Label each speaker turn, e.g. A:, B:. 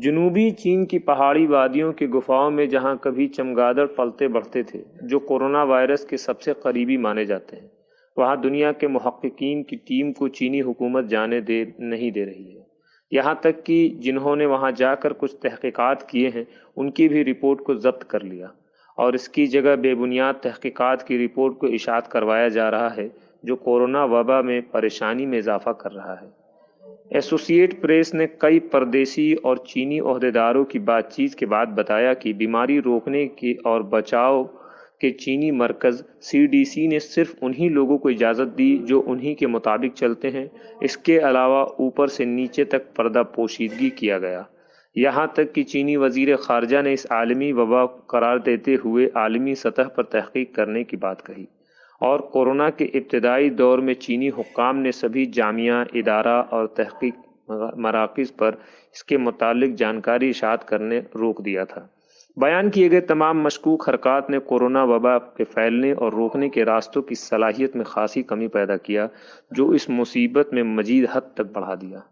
A: जनूबी चीन की पहाड़ी वादियों के गुफाओं में जहाँ कभी चमगादड़ पलते बढ़ते थे, जो कोरोना वायरस के सबसे करीबी माने जाते हैं। वहाँ दुनिया के महक्कीन की टीम को चीनी हुकूमत जाने दे, नहीं दे रही है। यहाँ तक कि जिन्होंने वहाँ जाकर कुछ तहकीकात किए हैं, उनकी भी रिपोर्ट को जब्त कर लिया। और इसकी जगह बेबुनियाद तहकीकात की रिपोर्ट को इशात करवाया जा रहा है, जो कोरोना वबा में परेशानी में इजाफा कर रहा है। एसोसिएट प्रेस ने कई परदेसी और चीनी अहदेदारों की बातचीत के बाद बताया कि बीमारी रोकने की और बचाव के चीनी मरकज़ सीडीसी ने सिर्फ़ उन्हीं लोगों को इजाज़त दी जो उन्हीं के मुताबिक चलते हैं। इसके अलावा ऊपर से नीचे तक पर्दा पोशीदगी किया गया। यहाँ तक कि चीनी वज़ीर खारजा ने इस आलमी वबा करार देते हुए आलमी सतह पर तहकीक करने की बात कही। और कोरोना के इब्तदाई दौर में चीनी हुकाम ने सभी जामिया, इदारा और तहकीक मराकज़ पर इसके मुतालिक जानकारी इशात करने रोक दिया था। बयान किए गए तमाम मशकूक हरकत ने कोरोना वबा के फैलने और रोकने के रास्तों की सलाहियत में खासी कमी पैदा किया, जो इस मुसीबत में मजीद हद तक बढ़ा दिया।